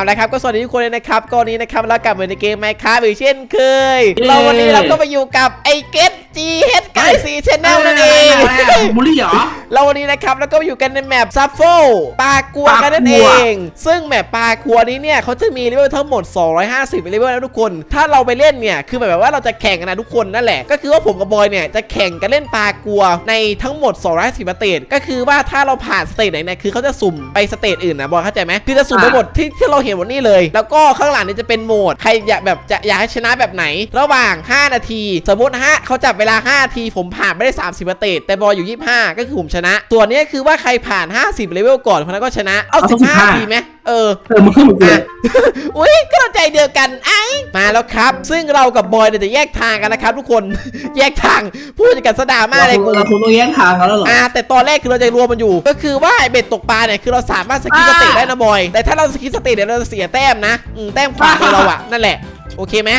เอาละครับก็สวัสดีทุกคนเลยนะครับก็วันนี้นะครับเรากลับมาในเกมไมค์ครับอีกเช่นเคย เราวันนี้เราก็มาอยู่กับไอเกตจีเฮดไก ซีชแนลนั่นเองบูลลี่เหรอ เราวันนี้นะครับแล้วก็มาอยู่กันในแมปซัฟโฟปลากัวกันนั่นปลากัเอวงซึ่งแมปปลากัวนี้เนี่ยเขาจะมีเลเวลทั้งหมด 250เลเวลนะทุกคน ถ้าเราไปเล่นเนี่ยคือแบบว่าเราจะแข่งกันนะทุกคนนั่นแหละ ก็คือว่าผมกับบอยเนี่ยจะแข่งกันเล่นปลากัวในทั้งหมด 250สเตจก็คือว่าถ้าเราผ่านสเตจไหนเนี่ยคือเขาจะสุ่มไปสเตจอื่นนะบอยเข้าใจไหมคือจะสุ่มไปหมดที่ที่เราเห็นวันนี้เลย แล้วก็ข้างหลังเนี่ยจะเป็นโหมดใครอยากแบบจะอยากให้ชนะแบบไหน ระหว่าง 5 นาที สมมตินะฮะเขาจับเวลา 5 นาทีผมผ่านไม่ได้ 30สเตจแต่บอยอยู่ 25 ก็คือผมชนะ ตัวเนี้ยคือว่าใครผ่าน 50เลเวลก่อนคนนั้นก็ชนะ เอาเอาสัก15 15ดีไหมเออเออมึงขึ้นมึงเลอะยอุ้ยก็เราใจเดียวกันไอ้มาแล้วครับ ซึ่งเรากับบอยเนี่ยจะแยกทางกันนะครับทุกคนแยกทางพูดกันสะดามากเลยกูเราคงต้องแยกทางกันแล้วเหรออ่าแต่ตอนแรกคือเราจะรวมมันอยู่ ก็คือว่าไอเบ็ดตกปลาเนี่ยคือเราสามารถสกิปสอ่าเตจได้นะบอย แต่ถ้าเราสกิปสเตจเนี่ยเราจะเสียแต้มนะอืมแต้มขวามือเราอะนั่นแหละ โอเคไหม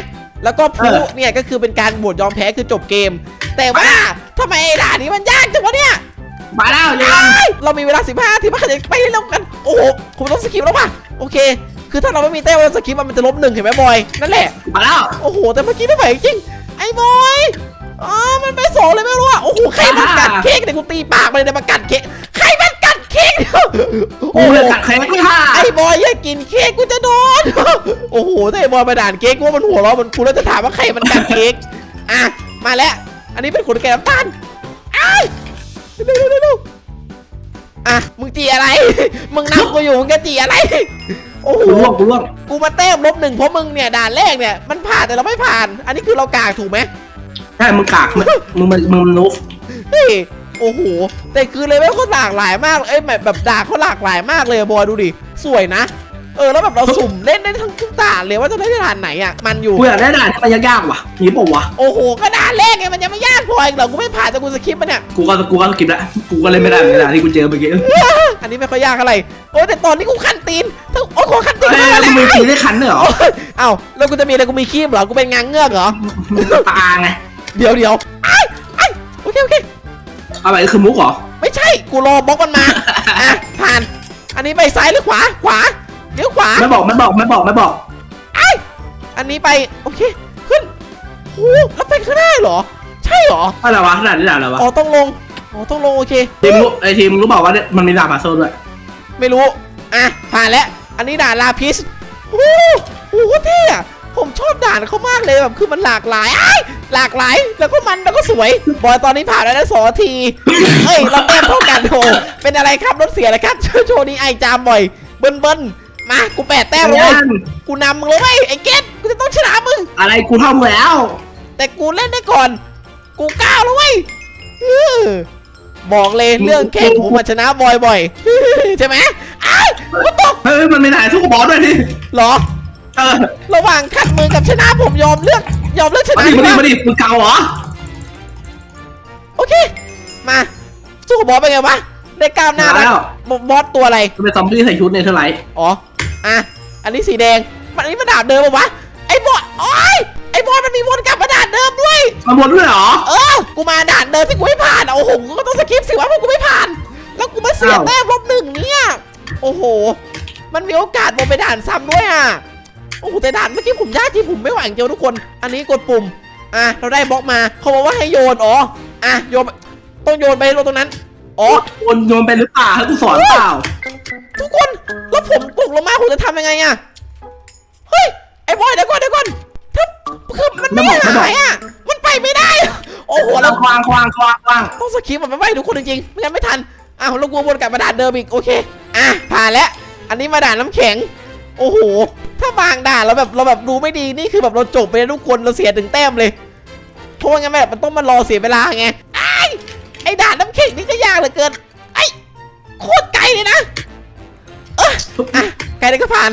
แล้วก็พลุเนี่ยก็คือเป็นการบวชยอมแพ้คือจบเกม แต่ว่าทำไมไอ้ด่านนี้มันยากจังวะเนี่ยมาแล้วยังเอ้ยเรามีเวลา 15ทีมาขยันไปเร็วกัน โอ้โหผมต้องสกิปแล้วป่ะโอเค คือถ้าเราไม่มีแต้มเราสกิปมันจะลบหนึ่งเห็นไหมบอย นั่นแหละ มาแล้ว โอ้โห แต่เมื่อกี้ไม่ไหวจริง ไอ้บอยอ๋อมันไปสองเลยไม่รู้อะ โอ้โห ใครมันกัดเค้กเนี่ยกูตีปากมันเลยเนี่ยมากัดเค้ก ใครมันกัดเค้กเนี่ยโอ้กูโหเลยกัดแค้กไม่ค่ะไอ้บอยอย่ากินเค้กกูจะโดนโอ้โหถ้าไอ้บอยมาด่านเค้กกูว่ามันหัวเราะมันกูแล้วจะถามว่าใครมันกัดเค้กอะมาแล้ว อันนี้เป็นขนแกะน้ำตาลอ้ายเร็วเร็วเร็วอะมึงจีอะไร มึงนำกูอยู่มึงจะจีอะไร โอ้โหกูร่วงกูร่วงกูมาแต้มลบหนึ่งเพราะมึงเนี่ยด่านแรกเนี่ยมันผ่านแต่เราไม่ผ่าน อันนี้คือเรากากถูกไหมใช่มึงกากมึงมึงมันมึงมันนุฟเฮ้ย โอ้โหแต่คือเลเวลเขาหลากหลายมากเอ้ยแบบแบบด่านเขาหลากหลายมากเลยอะบอยดูดิสวยนะ เออแล้วแบบเราสุ่มเล่นได้ทั้งทุกด่านเลยว่าจะเล่นด่านไหนอะมันอยู่กูอยากได้ด่านที่มันยากๆว่ะนี่ป่าวะโอ้โหก็ด่านแรกไงมันยังไม่ยากพอเองเหรอกูไม่ผ่านแต่กูสคริปต์มันเนี่ยกูก็กูก็สกิปแล้วกูก็เล่นไม่ได้เหมือนกันด่านที่กูเจอเมื่อกี้อันนี้ไม่ค่อยยากอะไรโอ้ยแต่ตอนนี้กูคันตีนทั้งโอ้ยกูคันตีนเอ้ยมากูแล้วมีคีได้คันด้วยเหรอโอ้ยเอ้าแล้วกูจะมีอะไรกูมีคีบเหรอกูเป็นงางเงือกเหรอตาไงเดี๋ยวเดี๋ยว อะไรคือมุกเหรอ ไม่ใช่ กูรอบล็อกมันมาอะผ่าน อันนี้ไปซ้ายหรือขวา ขวา เดี๋ยวขวาไม่บอกไม่บอกไม่บอกไม่บอก ไอ้อันนี้ไป โอเค ขึ้นโอ้แล้วไปข้างหน้าเหรอ ใช่เหรอ อะไรวะด่านนี้ด่านอะไรวะอ๋อ ต้องลง อ๋อ ต้องลง โอเค ทีมรู้ไอทีมรู้บอกว่าเนี่ยมันมีด่านมาโซนด้วย ไม่รู้ อะ ผ่านแล้ว อันนี้ด่านลาพิสโอ้โหเท่อะ ผมชอบด่านเขามากเลยแบบคือมันหลากหลายไอ้ายหลากหลาย แล้วก็มันแล้วก็สวย บอยตอนนี้ผ่านแล้วนะสองนาทีเอ้ยเราแต้มเท่ากันโอ้เป็นอะไรครับรถเสียอะไรครับโชว์นี้ไอจามบ่อย เบิ้ลเบิ้ลมากูแปดแต้มเลย กูนำมึงเลยเว้ยไอ้เกตกูจะต้องชนะมึง อะไรกูทำแล้ว แต่กูเล่นได้ก่อน กูก้าวแล้วเว้ยอื้อบอกเลยเรื่องแข่งผมมาชนะบอยบ่อยใช่ไหมอ้าวกูตกเฮ้ยมันมีด่านสู้กับบอสด้วยนี่เหรอเออ ระหว่างขัดมือกับชนะผมยอมเลือกยอมเลือกชมานะดิดีมากดิว่ามาดิมึงเกาเหรอโอเค มาสู้กับบอสเป็นไงวะได้ก้าวหน้ามาแล้วบอสตัวอะไร มันเป็นซอมบี้ใส่ชุดเนเธอร์ไลท์อ๋อ อะ อันนี้สีแดง มันอันนี้มันดาบเดิมปะวะ ไอ้บอสโอ้ยไอ้บอสมันมีวนกลับมาดาบเดิมด้วยมาบนด้วยเหรอ เออ กูมาด่านเดิมที่กูไม่ผ่านอะโอ้โห กูก็ต้องสกิปสิวะเพราะกูไม่ผ่าน แล้วกูมาเสียอ้าว แต้มลบหนึ่งเนี่ย โอ้โห มันมีโอกาสลงไปด่านซ้ำด้วยอะ โอ้โหแต่ด่านเมื่อกี้ผมยากจริงผมไม่ไหวจริงๆทุกคน อันนี้กดปุ่ม อะ เราได้บล็อกมา เขาบอกว่าให้โยน อ๋อ อะ โยน ต้องโยนไปลงตรงนั้น อ๋อ โยนโยนไปหรือเปล่าให้กูสอนเปล่า ทุกคน แล้วผมตกลงมาผมจะทำยังไงอะเฮ้ย ไอ้บอยเดี๋ยวก่อนเดี๋ยวก่อนถ้าคือมันไม่ไม่บอกไม่บอกหายอะมันไปไม่ได้ โอ้โหแล้แล้ววควางควางควางควางต้องสคริปต์มันไม่ไหวทุกคนจริงๆไม่งั้นไม่ทันอ้าวเรากลัววนกลับมาด่านเดิมอีก โอเค อะ ผ่านแล้ว อันนี้มาด่านน้ำแข็ง โอ้โห ถ้าบางด่านเราแบบเราแบบดูไม่ดีนี่คือแบบเราจบไปแล้วทุกคนเราเสียถึงแต้มเลยเพราะว่างั้นแบบมันต้องมารอเสียเวลาไงไอ้ายไอ้ด่านน้ำแข็งนี่ก็ยากเหลือเกิน ไอ้โคตรไกลเลยนะ เอออะไกลได้ก็ผ่าน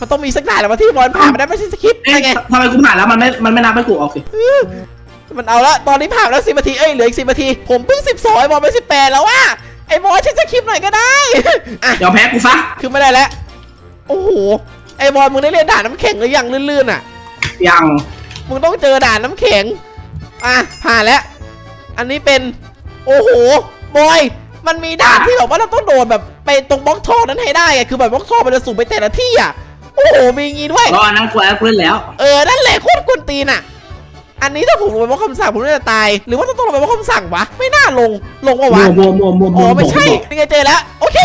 มันต้องมีสักด่านแหละว่าที่บอลผ่านมาได้ไม่ใช่สคริปต์เอ๊ะไง ทำไมกูผ่านแล้วมันไม่ มันไม่นับให้กูเอาสิ มันเอาละตอนนี้ผ่านแล้วสิบนาทีเอ้ยเหลืออีกสิบนาที ผมเพิ่งสิบสองไอ้บอลไปสิบแปดแล้วว่าไอ้บอลเช็คสคริปต์หน่อยก็ได้อะยอมแพ้กูซะคือไม่ได้แล้วโอ้โห ไอ้บอลมึงได้เรียนด่านน้ำแข็งหรือยังลื่นๆอะ ยังมึงต้องเจอด่านน้ำแข็ง อะผ่านแล้ว อันนี้เป็น โอ้โห บอย มันมีด่านที่แบบว่าเราต้องโดดแบบไปตรงบล็อกท่อนั้นให้ได้อะคือแบบบล็อกท่อมันจะสูงไปแต่ละที่อะ โอ้โห มีอย่างงี้ด้วย รอนั่งกลัวแล้วกูเล่นแล้ว เออ นั่นแหละโคตรกวนตีนอะ อันนี้ถ้าผมลงไปบล็อกคำสั่งผมน่าจะตาย หรือว่าต้องลงไปบล็อกคำสั่งวะ ไม่น่าลง ลงวะมัวะวมัวมัวมัวอ๋มัอวไม่ใช่นี่ไงเจอแล้ว โอเค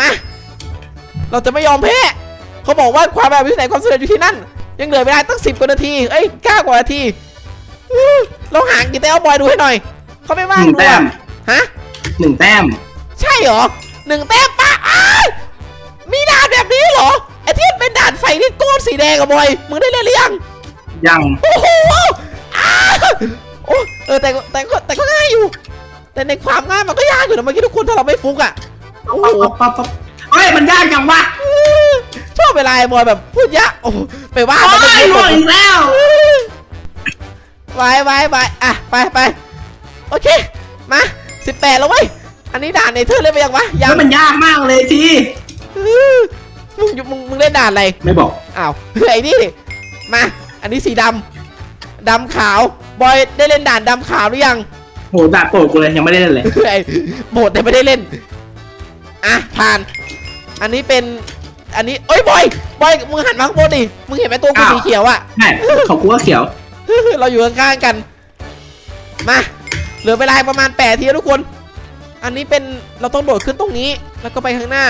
มา เราจะไม่ยอมแพ้เขาบอกว่าความแบบวิสัยความสำเร็จอยู่ที่นั่น ยังเหลือเวลาตั้งสิบกว่านาทีเอ้ยเก้ากว่านาทีอื้อเราห่างกี่แต้มเอาบอยดูให้หน่อยเขาไม่หว่างนึ่งดูแต้อะมฮะหนึ่งแต้ม ใช่เหรอหนึ่งแต้มปะอ้ายมีด่านแบบนี้เหรอไอ้ที่มันเป็นด่านไฟที่ก้อนสีแดงอะบอยมึงได้เล่นหรือยังยังโอ้โหอ้าโอ้เออแต่ก็แต่ก็แต่ก็ง่ายอยู่ แต่ในความง่ายมันก็ยากอยู่นะเมื่อกี้ทุกคนถ้าเราไม่ฟุกอะโอ้โหปั๊บปั๊บปั๊บ เฮ้ยมันยากจังวะชอบเวลาไอ้บอยแบบพูดยากโอ้โหไปว่าโอ้มันยเป็นหมดอีกแล้วไปไปไปอะไปไปโอเค มาสิบแปดแล้วเว้ย อันนี้ด่านในเธอเล่นไปยังวะยัแล้งวมันยากมากเลยทีอื้อมึงมึงมึงเล่นด่านอะไร ไม่บอก อ้าวเฮ้ยไอ้นี่ดิมา อันนี้สีดำดำขาว บอยได้เล่นด่านดำขาวหรือยังโหด่าโปรดกูเลยยังไม่ได้เล่นเลยไอ้โบดแต่ไม่ได้เล่น อะผ่าน อันนี้เป็น อันนี้เอ้ยบอยบอยมึงหันมาข้างบนดิ มึงเห็นไหมตัวกูอ้าว สีเขียวอะ ใช่ของกูก็เขียว เราอยู่ข้างๆกัน มา เหลือเวลาประมาณแปดทีแล้วทุกคน อันนี้เป็นเราต้องโดดขึ้นตรงนี้ แล้วก็ไปข้างหน้า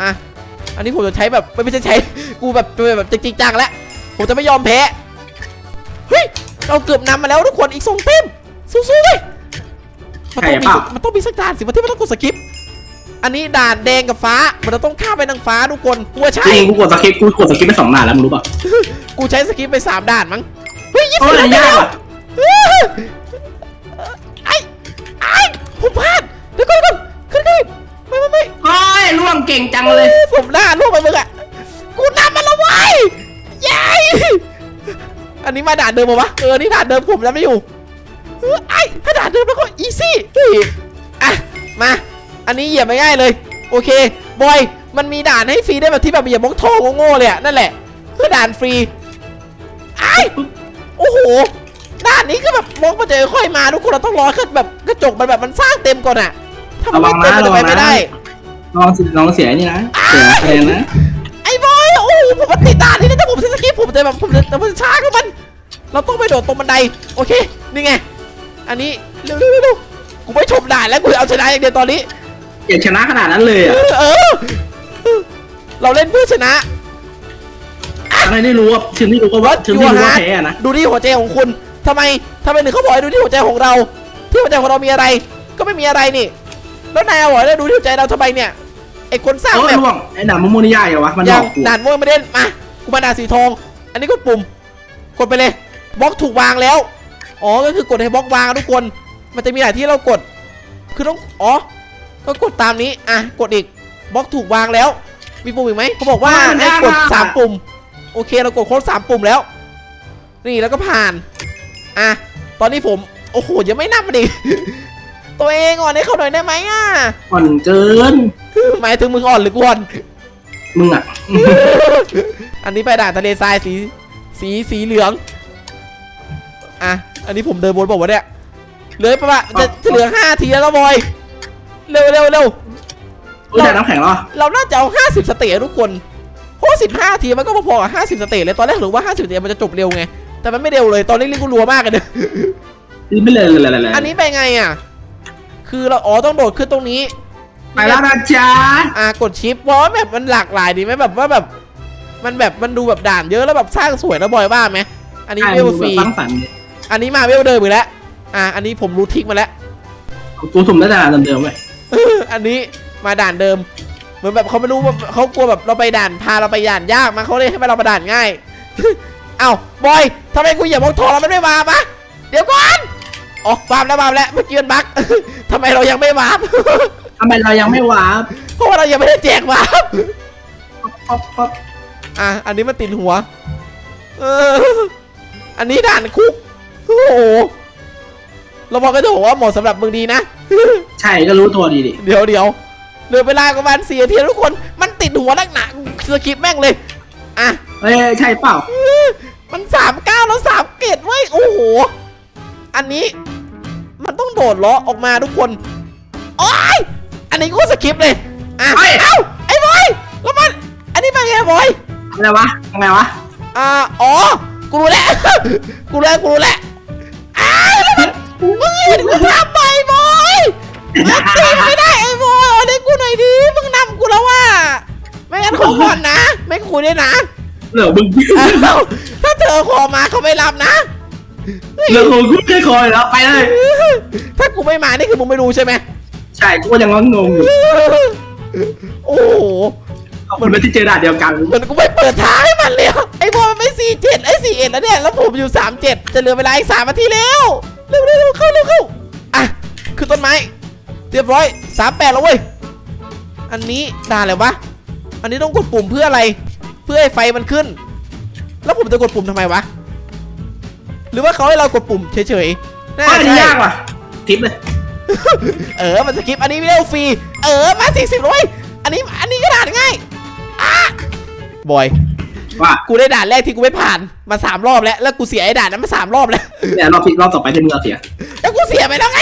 อะ อันนี้ผมจะใช้แบบไม่ไม่ใช่ใช้ กูแบบแบบจริงๆจังแล้ว ผมจะไม่ยอมแพ้ เฮ้ย เราเกือบนำมาแล้วทุกคนอีกสองเต็มสู้ๆเลยมันต้องใช่มีเปล่ามันต้องมีสักด่านสิมันที่มันต้องกดสกิป อันนี้ด่านแดงกับฟ้ามันจะต้องข้ามไปทางฟ้าทุกคนกูว่าใช่จริงกูกดสคริปต์กูกดสคริปต์ไปสองหน้าแล้วมึงรู้ป่ะกูใช้สกิปไปสามด่านมั้งเฮ้ยยี่โอ้สิบยแล้วยากแล้วอะไอ้ไอ้ผมพลาดเดี๋ยวก่อนเดี๋ยวก่อนขึ้นขึ้นไม่ไม่ไม่โอ้ยล่วงเก่งจังเลยผมหน้าล่วงไปมึงอะกูนำมันและไว้ยยายอันนี้มาด่านเดิมปะวะเออนี่ด่านเดิมผมแล้วไม่อยู่เออไอ้ถ้าด่านเดิมแล้วก็อีซี่อะมา อันนี้เหยียบไม่ง่ายเลย โอเคบอยมันมีด่านให้ฟรีได้แบบที่แบบเหยียบมกทองโง่ๆเลยอะนั่นแหละคือด่านฟรีไอ้โอ้โหด้านนี้ก็แบบมองมาเจอค่อยมาทุกคนเราต้องรอขึ้นแบบกระจกมันแบบมันสร้างเต็มก่อนอะถ้ามันไม่เต็มมันจะไปไม่ได้ลองสิลองเสียนี่นะเสียคะแนนนะไอ้บอยโอ้โหผมมาติดด่านนี่นะถ้าผมใช้สกิปผมจะแบบผมจะแต่ผมจะช้ากับมันเราต้องไปโดดตรงบันไดโอเคนี่ไงอันนี้เร็วเร็วเร็วเร็วกูไม่ชมด่านแล้วกูเอาชนะอย่างเดียวตอนนี้ อยากชนะขนาดนั้นเลยเออะอเออเออ เราเล่นเพื่อชนะอะไรไม่รู้ว่าถึงที่รู้ก็ว่าถึงที่รู้ว่าแพ้อะนะดูที่หัวใจของคุณทำไมทำไมถึงเขาบอกให้ดูที่หัวใจของเรา ที่หัวใจของเรามีอะไร ก็ไม่มีอะไรนี่ แล้วนายเอาหัวแล้วดูที่หัวใจเราทำไมเนี่ยไอ้คนสร้างโอ้แบยบล่วงไอ้หนามันมูนี่ยากเหรอวะมันหลยัองกกูด่านม่วงไม่เล่นมา กูมาด่านสีทอง อันนี้กดปุ่ม กดไปเลย บล็อกถูกวางแล้ว อ๋อ ก็คือกดให้บล็อกวางทุกคน มันจะมีหลายที่เรากด คือต้อง อ๋อ ก็กดตามนี้อะกดอีกบล็อกถูกวางแล้ว มีปุ่มอีกไหมเขาบอกว่าให้กดสามปุ่ม โอเคเรากดครบสามปุ่มแล้ว นี่แล้วก็ผ่านอะตอนนี้ผมโอ้โหยังไม่นับมาดิตัวเองอ่อนให้เขาหน่อยได้ไหมอะอ่อนเกินหมายถึงมึงอ่อนหรือกูอ่อนมึงอะอันนี้ไปด่านทะเลทรายสีสีสีเหลืองอะอันนี้ผมเดินบนบอกว่าวะเนี่ยเหลือประมาณจะจะเหลือห้าทีแล้วนะบอย เร็วเร็วเร็วอุ้ยแต่น้ำแข็งเหรอ เราน่าจะเอาห้าสิบสเตจทุกคนเพราะสิบห้าทีมันก็พอๆกับห้าสิบสเตจเลยตอนแรกหรือว่าห้าสิบสเตจมันจะจบเร็วไง แต่มันไม่เร็วเลยตอนนี้ลิงกูรัวมากเลยเนี่ยนี่ไม่เลยเลยเลยเลยอันนี้ไปไงอะ คือเราอ๋อต้องโดดขึ้นตรงนี้ไปแล้วนะจ๊ะอ่ากดชิปเพราะว่าแบบมันหลากหลายดีไหมแบบว่าแบบ มันแบบมันดูแบบด่านเยอะแล้วแบบสร้างสวยนะบอยว่าไหมอันนี้ใช่เวลมึงฟรีแบบสร้างสรรค์ดิอันนี้มาเวลเดิมอีกแล้วอ่า อันนี้ผมรู้ทริกมาแล้วกูสุ่มได้แต่ด่านเดิมๆเว้ย อันนี้มาด่านเดิม เหมือนแบบเขาไม่รู้ว่าเขากลัวแบบเราไปด่านพาเราไปด่านยากมาเขาเลยให้เราไปด่านง่าย เอ้าบอยทำไมกูเหยียบมองทองแล้วมันไม่มาปะเดี๋ยวก่อนอ๋อวามแล้ววามแล้วเมื่อกี้มันบั๊กทำไมเรายังไม่วาร์ปทำไมเรายังไม่วาร์ปเพราะว่าเรายังไม่ได้แจกวาร์ปป๊อปป๊อปอะอันนี้มันติดหัว เออ อันนี้ด่านคุก โอ้โหเราบอกก็จะบอกว่าเหมาะสำหรับมึงดีนะ ใช่ก็รู้ตัวดีดิเดี๋ยวเดี๋ยวเหลือเวลาประมาณสี่นาทีแล้วทุกคน มันติดหัวนักหนาสกิปแม่งเลย อะเฮ้ยใช่เปล่า มันสามเก้าแล้วสามเกตเว้ยโอ้โห อันนี้มันต้องโดดล้อออกมาทุกคน โอ้ย อันนี้กูสกิปเลย อะเอ้า ไอ้บอย แล้วมัน อันนี้มาไงบอย อะไรวะทำไงวะ อ่า อ๋อ กูรู้แล้ว กูรู้แล้ว กูรู้แล้วอ้าวแล้ว มันมึงเห็นกูทำไปบอยมันตีไม่ได้ไอ้บอยเอาได้กูหน่อยดิมึงนำกูแล้วว่าไม่งั้นขอก่อนนะ ไม่คุยด้วยนะเหลือมึงอ้าวถ้าเธอขอมาเขาไม่รับนะเหลือของกูแค่คอยแล้วไปเลย ถ้ากูไม่มานี่คือมึงไม่รู้ใช่ไหมใช่กูก็ยังงงอยู่โอ้โหมันไม่ที่เจอด่านเดียวกันเหมือนกูไม่เปิดทางให้มันเลยอะไอ้บอยมันไม่สี่เจ็ดไอ้สี่เอ็ดแล้วเนี่ยแล้วผมอยู่สามเจ็ดจะเหลือเวลาอีกสามนาทีแล้วเร็วเร็วเร็วเข้าเร็วเข้าอะคือต้นไม้เรียบร้อยสามแปดแล้วเว้ยอันนี้ด่าอะไรวะอันนี้ต้องกดปุ่มเพื่ออะไร เพื่อให้ไฟมันขึ้น แล้วผมจะกดปุ่มทำไมวะหรือว่าเขาให้เรากดปุ่มเฉยๆน่าอันจะนี้ใช่ยากว่ะทิปเลยเออมันสกิปอันนี้ไม่ได้ฟรีเออมาสี่สิบเลยอันนี้อันนี้ก็ด่านง่ายอะบอย ว่ากูได้ด่านแรกที่กูไม่ผ่านมาสามรอบแล้ว แล้วกูเสียไอ้ด่านนั้นมาสามรอบแล้วเนี่ยรอบที่รอบต่อไปที่มึงเอาเสีย แล้วกูเสียไปแล้วไง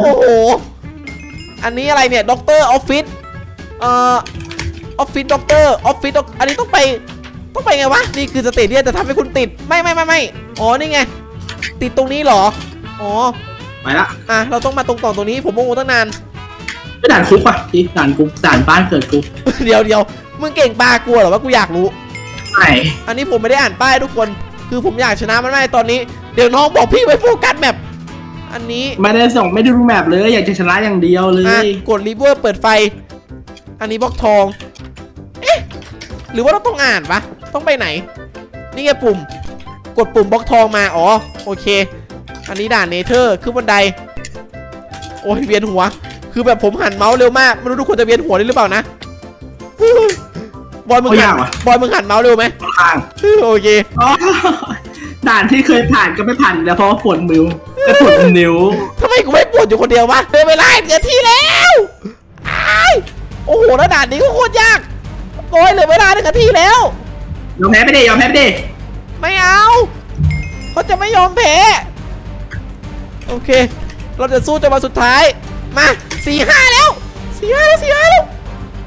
โอ้โห อันนี้อะไรเนี่ยด็อกเตอร์ออฟฟิศเอ่อออฟฟิศด็อกเตอร์ออฟฟิศอันนี้ต้องไปต้องไปไงวะ นี่คือสเตเดียมจะทำให้คุณติด ไม่ไม่ไม่ไม่อ๋อนี่ไง ติดตรงนี้เหรอ อ๋อ ไปละอะเราต้องมาตรงกล่องตรงนี้ผมงงตั้งนานไปด่านคุกว่ะที่ด่านกูด่านบ้านเกิดกูเดี๋ยวเดี๋ยวมึงเก่งปลากลัวเหรอว่ากูอยากรู้ ไหนอันนี้ผมไม่ได้อ่านป้ายทุกคน คือผมอยากชนะมันไม่ได้ตอนนี้ เดี๋ยวน้องบอกพี่ไปโฟกัสแมปอันนี้ไม่ได้ส่งไม่ได้รู้แมปเลยอยากจะชนะอย่างเดียวเลอะย กดรีเวอร์เปิดไฟ อันนี้บล็อกทอง เอ๊ะ หรือว่าเราต้องอ่านปะต้องไปไหน นี่ไงปุ่ม กดปุ่มบล็อกทองมา อ๋อ โอเค อันนี้ด่านเนเธอร์ขึ้นบันได โอ้ยเวียนหัว คือแบบผมหันเมาส์เร็วมาก ไม่รู้ทุกคนจะเวียนหัวได้หรือเปล่านะ บอยมึงโอ้ยหัยานกว่ะ บอยมึงหันเมาส์เร็วไหมค่อนข้างโอเคอ๋อด่านที่เคยผ่านก็ไม่ผ่านอีกแล้วเพราะว่าปวดนิ้วก็ปวดนิ้ว ทำไมกูไม่ปวดอยู่คนเดียววะเดินไปไล่เหลือที่แล้วอ้ายโอ้โหแล้วด่านนี้ก็โคตรยากโอ้ยเหลือเวลาหนึ่งนาทีแล้ว ยอมแพ้ไปดิยอมแพ้ไปดิไม่เอาเขาจะไม่ยอมแพ้โอเค เราจะสู้จนวันสุดท้าย มาสี่ห้าแล้วสี่ห้าแล้วสี่ห้าแล้ว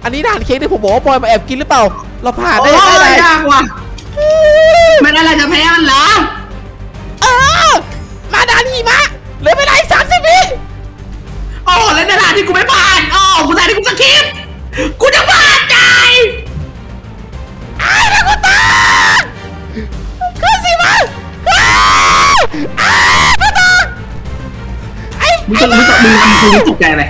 อันนี้ด่านเค้กที่ผมบอกว่าบอยมาแอบกินหรือเปล่า เราผ่านโอ้ได้ได้ยไงยากว่ะไม่ได้อะไรจะแพ้มันเหรอ เออ มาด่านหิมะเหลือเวลาอีกสามสิบวิโอ้แล้วในด่านที่กูไม่ผ่านอ๋อกูด่านที่กูสกิปกูจะผ่านใจไอ้นักกูตาขึ้นสิมาอ้าวอ้าวกูตาไอ้มึงจะมึงจะมึงทำกูตกใจเลย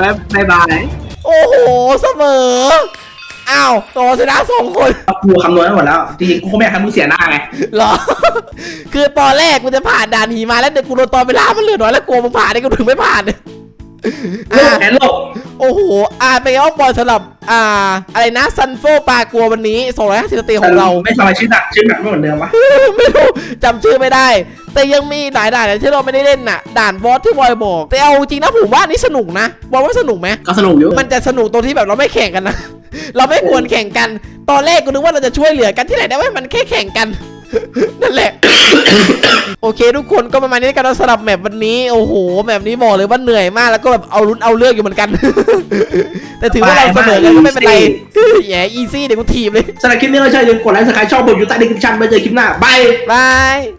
บ๊ายบายบายโอ้โหเสมอ อ้าวต่อชนะสองคนกูคำนวณไว้หมดแล้ว จริงๆ กูก็ไม่อยากให้มึงเสียหน้าไง เหรอ คือตอนแรกกูจะผ่านด่านหิมาแล้วเดี๋ยวกูโดนตอนเวลามันเหลือน้อยแล้วกลัวมึงผ่านได้กูถึงไม่ผ่านเนี่ย โลกแพ้โลกโอ้โห อ่านไปแล้วบอลสำหรับ อ่า อะไรนะซันโฟปลากลัววันนี้250สเตย์ของเรา ไม่ทำไมชื่อหนักชื่อหนักไม่เหมือนเดิมวะไม่รู้จำชื่อไม่ได้ แต่ยังมีหลายด่านที่เราไม่ได้เล่นน่ะ ด่านบอสที่บอยบอก แต่เอาจริงนะผมว่านี่สนุกนะบอยว่าสนุกไหมก็สนุกอยู่มันจะสนุกตรงที่แบบเราไม่แข่งกันนะ เราไม่ควรแข่งกัน ตอนแรกกูนึกว่าเราจะช่วยเหลือกันที่ไหนได้ว่ามันแค่แข่งกัน นั่นแหละ โอเค ทุกคนก็ประมาณนี้กันสำหรับแมปวันนี้ โอ้โหแมปนี้บอกเลยว่าเหนื่อยมากแล้วก็แบบเอารุนเอาเลือกอยู่เหมือนกัน แต่ถือว่าเราเสมอกันก็ไม่เป็นไรแย่อีซี่เดี๋ยวกูทีมเลยสำหรับคลิปนี้เราใช่อย่าลืมกดไลค์สไครต์ช่องผมอยู่ใต้ดีคริปชั่นไปเจอคลิปหน้าบายบาย